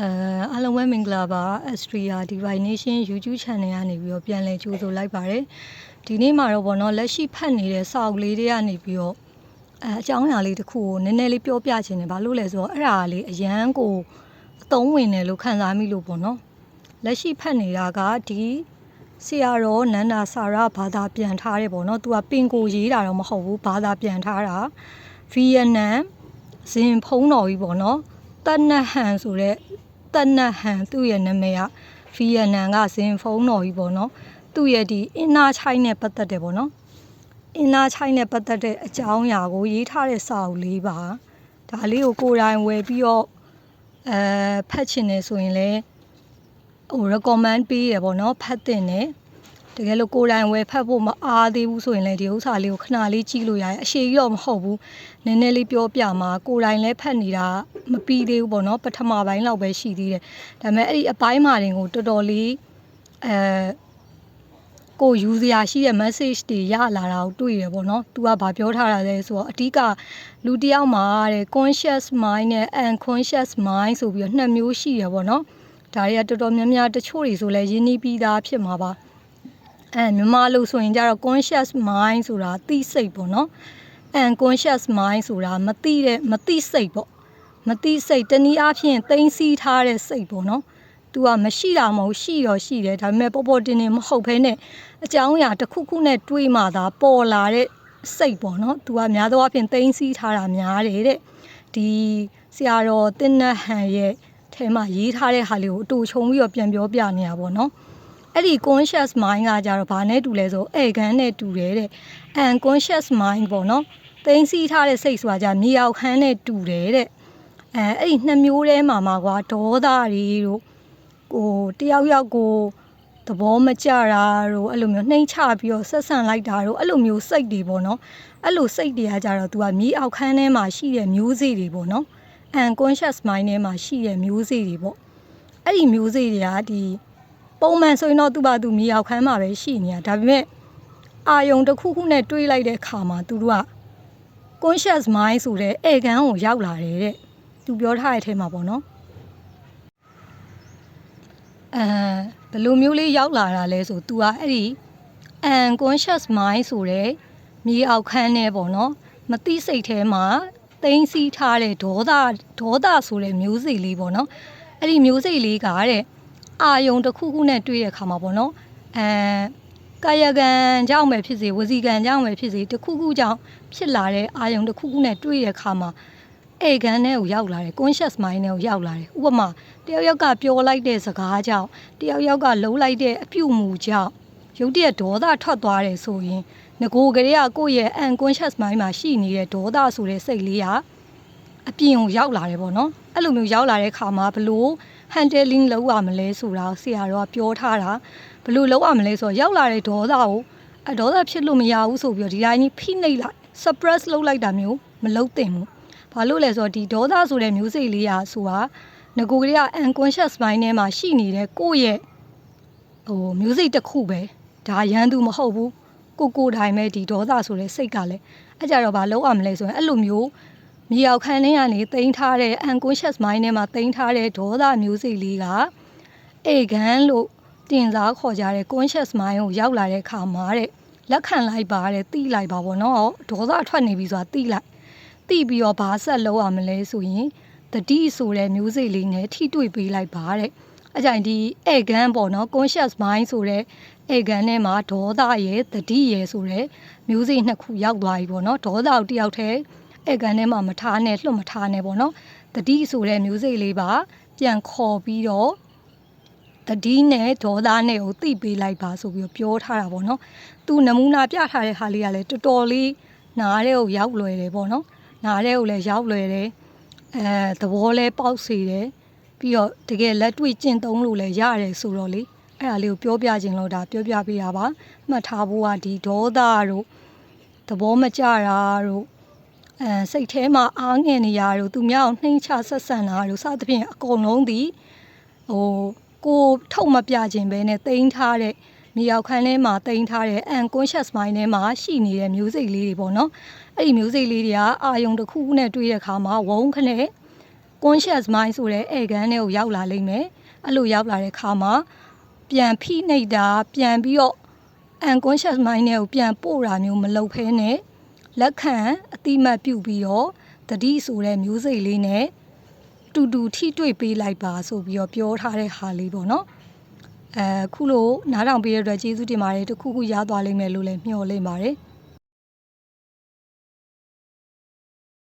အဲအားလုံးပဲမင်္ဂလာပါ Astria Divination YouTube Channel ကနေပြီးတော့ပြန်လည်ကြိုဆိုလိုက်ပါတယ်ဒီနေ့မှာတော့ဗောနော်လက်ရှိဖတ်နေတဲ့စာအုပ်လေးတွေကနေပြီးတော့အဲအကြောင်းအရာလေးတစ်ခုကိုနည်းနည်းလေးပြောပြချင်တယ်ဘာလို့လဲဆိုတော့အဲ့ဒါလေးအရန်ကိုအသုံးဝင်တယ်လို့ခံစားမိလို့ဗောနော်လက်ရှိဖတ်နေတာကဒီဆရာတော်နန္ဒာစာရဘာသာပြန်ထားတယ်ဗောနော်သူကပင်ကိုရေးတာတော့မဟုတ်ဘူးဘာသာပြန်ထားတာဗီယက်နမ်ဇင်ဖုံးတော်ကြီးဗောနော်တနတ်ဟန်ဆိုတဲ့ တနတ်ဟန်သူ့ရဲ့နာမည်ကဗီယက်နမ်ကဇင်ဖုံးတော်ကြီးဗောနော်သူ့ရဲ့ဒီအင်နာချိုင်းနဲ့ပတ်သက်တယ်ဗောနော်အင်နာချိုင်းနဲ့ပတ်သက်တဲ့အကြောင်းအရာကိုရေးထားတဲ့စာအုပ်လေးပါဒါလေးကိုကိုယ်တိုင်ဝယ်ပြီးတော့အဲဖတ်ချင်တယ်ဆိုရင်လည်းဟို recommend ပေးရပေါ့နော်ဖတ်တင်တယ် တကယ်လို့ကိုယ်တိုင်ဝယ်ဖတ်ဖို့မအားသေးဘူးဆိုရင်လည်းဒီဥစ္စာလေးကိုခဏလေးကြည့်လို့ရတယ်အရှိကြီးတော့မဟုတ်ဘူးနည်းနည်းလေးပြောပြမှာကိုယ်တိုင်လည်းဖတ်နေတာမပြီးသေးဘူးပေါ့နော်ပထမပိုင်းလောက်ပဲရှိသေးတယ်ဒါပေမဲ့အဲ့ဒီအပိုင်းမှာတင်ကိုတော်တော်လေးအဲကိုယူစရာရှိတဲ့ message တွေရလာတာကိုတွေ့ရပေါ့နော်။ तू ကဘာပြောထားတာလဲဆိုတော့အဓိကလူတစ်ယောက်မှာတဲ့ conscious mind နဲ့ unconscious mind ဆိုပြီးတော့နှစ်မျိုးရှိရပေါ့နော်။ဒါတွေကတော်တော်များများတချို့တွေဆိုလဲရင်းနှီးပြီးသားဖြစ်မှာပါ။ အဲမြန်မာလို့ဆိုရင်ကြတော့ conscious mind ဆိုတာသိစိတ်ပေါ့နော်။ unconscious mind ဆိုတာမသိတဲ့မသိစိတ်ပေါ့။မသိစိတ်တနည်းအားဖြင့်သိမ့်စီးထားတဲ့စိတ်ပေါ့နော်။ तू ကမရှိတာမဟုတ်ရှိရောရှိတယ်ဒါပေမဲ့ပေါ်ပေါ်တင်တင်မဟုတ်ဘဲနဲ့အကြောင်းအရာတစ်ခုခုနဲ့တွေးမှသာပေါ်လာတဲ့စိတ်ပေါ့နော်။ तू ကများသောအားဖြင့်သိမ့်စီးထားတာများတယ်တဲ့။ဒီဆရာတော်တင်းနတ်ဟန်ရဲ့ထဲမှာရေးထားတဲ့ဟာလေးကိုအတူချုံပြီးတော့ပြန်ပြောပြနေတာပေါ့နော်။ အဲ့ဒီ conscious mind ကကြတော့ဘာနဲ့တူလဲဆိုဧကန်နဲ့တူတယ်တဲ့။ unconscious mind ပေါ့နော်။သိမ့်စီးထားတဲ့စိတ်ဆိုတာじゃမြေရောက်ခမ်းနဲ့တူတယ်တဲ့။အဲအဲ့ဒီနှစ်မျိုးထဲမှာမှာကွာဒေါသတွေတို့ဟိုတယောက်ယောက်ကိုသဘောမကျတာတို့အဲ့လိုမျိုးနှိမ့်ချပြီးတော့ဆက်ဆံလိုက်တာတို့အဲ့လိုမျိုးစိတ်တွေပေါ့နော်အဲ့လိုစိတ်တွေကကြတော့ तू ကမြေအောက်ခန်းထဲမှာရှိတဲ့မျိုးစေ့တွေပေါ့နော် unconscious mind ထဲမှာရှိတဲ့မျိုးစေ့တွေပေါ့အဲ့ဒီမျိုးစေ့တွေကဒီ ပုံမှန်ဆိုရင်တော့သူ့ဘာသူမြေအောက်ခန်းမှာပဲရှိနေတာဒါပေမဲ့အာယုံတစ်ခုခုနဲ့တွေးလိုက်တဲ့အခါမှာသူတို့က conscious mind ဆိုတဲ့ဧကန်ကိုရောက်လာတယ်တဲ့သူပြောထားတဲ့အထဲမှာပေါ့နော်အဲဘယ်လိုမျိုးလေးရောက်လာတာလဲဆို तू ကအဲ့ဒီ unconscious mind ဆိုတဲ့မြေအောက်ခန်းနဲ့ပေါ့နော်မသိစိတ်ထဲမှာသိမ့်စီထားတဲ့ဒေါသဒေါသဆိုတဲ့မျိုးစိလေးပေါ့နော်အဲ့ဒီမျိုးစိလေးကတဲ့ အာယုံတစ်ခုခုနဲ့တွေ့တဲ့အခါမှာပေါ့နော်အဲကာယကံကြောင့်ပဲဖြစ်စေဝစီကံကြောင့်ပဲဖြစ်စေတစ်ခုခုကြောင့်ဖြစ်လာတဲ့အာယုံတစ်ခုခုနဲ့တွေ့တဲ့အခါမှာဧကန်နဲ့ကိုရောက်လာတယ် conscious mind နဲ့ကိုရောက်လာတယ်ဥပမာတယောက်ယောက်ကပြောလိုက်တဲ့စကားကြောင့်တယောက်ယောက်ကလှုပ်လိုက်တဲ့အပြုတ်မှုကြောင့်ရုတ်တရက်ဒေါသထွက်သွားတယ်ဆိုရင်ငကိုကလေးကကိုယ့်ရဲ့ unconscious mind မှာရှိနေတဲ့ဒေါသဆိုတဲ့စိတ်လေးကအပြင်ကိုရောက်လာတယ်ပေါ့နော်အဲ့လိုမျိုးရောက်လာတဲ့ခါမှာဘလို့ handling လုပ်ရမလဲဆိုတာဆရာတော်ကပြောထားတာဘလို့လုပ်ရမလဲဆိုတော့ရောက်လာတဲ့ဒေါသကိုအဒေါသဖြစ်လို့မရဘူးဆိုပြီးတော့ဒီတိုင်းကြီးဖိနှိပ်လိုက် suppress လုပ်လိုက်တာမျိုးမလုပ်သင့်ဘူးဘာလို့လဲဆိုတော့ဒီဒေါသဆိုတဲ့မျိုးစိတ်လေးရာဆိုတာငကိုကလေးက unconscious mind ထဲမှာရှိနေတဲ့ကိုယ့်ရဲ့ဟိုမျိုးစိတ်တစ်ခုပဲဒါရန်သူမဟုတ်ဘူးကိုကိုတိုင်းပဲဒီဒေါသဆိုတဲ့စိတ်ကလည်းအဲ့ကြတော့ဘာလုပ်ရမလဲဆိုရင်အဲ့လိုမျိုး မြေရောက်ခန်းထဲကနေတိန်းထားတဲ့ unconscious mind ထဲမှာတိန်းထားတဲ့ဒေါသမျိုးစိတ်လေးကအေကန်လို့တင်စားခေါ်ကြတဲ့ conscious mind ကိုရောက်လာတဲ့အခါမှာတဲ့လက်ခံလိုက်ပါတဲ့တိလိုက်ပါဗောနော်ဒေါသထွက်နေပြီဆိုတာတိလိုက်တိပြီးတော့ဘာဆက်လုပ်ရမလဲဆိုရင်တတိဆိုတဲ့မျိုးစိတ်လေးနဲ့ထိတွေ့ပေးလိုက်ပါတဲ့အကြိုင်ဒီဧကန်ပေါ့နော် conscious mind ဆိုတဲ့ဧကန်ထဲမှာဒေါသရဲ့တတိရဲ့ဆိုတဲ့မျိုးစိတ်နှစ်ခုရောက်သွားပြီပေါ့နော်ဒေါသကိုတယောက်တည်း ဧကန်ထဲမှာမထားနဲ့လွတ်မထားနဲ့ပေါ့နော်တတိဆိုတဲ့မျိုးစိတ်လေးပါ ပြန်ခေါ်ပြီးတော့တတိနဲ့ဒေါသနဲ့ကိုသိပေးလိုက်ပါဆိုပြီးပြောထားတာပေါ့နော်သူနမူနာပြထားတဲ့ဟာလေးကလည်းတော်တော်လေးနားတဲ့ကိုရောက်လွယ်တယ်ပေါ့နော်နားတဲ့ကိုလည်းရောက်လွယ်တယ်အဲသဘောလဲပေါက်စေတယ်ပြီးတော့တကယ်လက်တွေ့ကျင့်သုံးလို့လည်းရတယ်ဆိုတော့လေအဲ့ဒါလေးကိုပြောပြခြင်းလို့ဒါပြောပြပေးတာပါမှတ်ထားဖို့ကဒီဒေါသတို့သဘောမကျတာတို့ အဲစိတ်ထဲမှာအားငယ်နေရတို့သူများကိုနှိမ်ချဆက်ဆံတာတို့စသဖြင့်အကုန်လုံးဒီဟိုကိုထုတ်မပြခြင်းပဲနဲ့တိန်းထားတဲ့မြေရောက်ခန်းထဲမှာတိန်းထားတဲ့ unconscious mind ထဲမှာရှိနေတဲ့မျိုးစိတ်လေးတွေပေါ့နော်အဲ့ဒီမျိုးစိတ်လေးတွေကအာယုံတစ်ခုခုနဲ့တွေ့တဲ့အခါမှာဝုန်းခနဲ့ conscious mind ဆိုတဲ့ဧကန်ထဲကိုရောက်လာလိမ့်မယ်အဲ့လိုရောက်လာတဲ့ခါမှာပြန်ဖိနှိပ်တာပြန်ပြီးတော့ unconscious mind နဲ့ကိုပြန်ပို့တာမျိုးမလုပ်ဖဲနဲ့ လက်ခံအတိမတ်ပြုတ်ပြီးတော့တတိဆိုတဲ့မျိုးစိတ်လေးနဲ့တူတူထိတွေ့ပေးလိုက်ပါဆိုပြီးတော့ပြောထားတဲ့ဟာလေးပေါ့နော်အဲခုလို့နားထောင်ပေးရတဲ့အတွက်ကျေးဇူးတင်ပါတယ်တခုခုရသွားလိမ့်မယ်လို့လည်းမျှော်လင့်ပါတယ်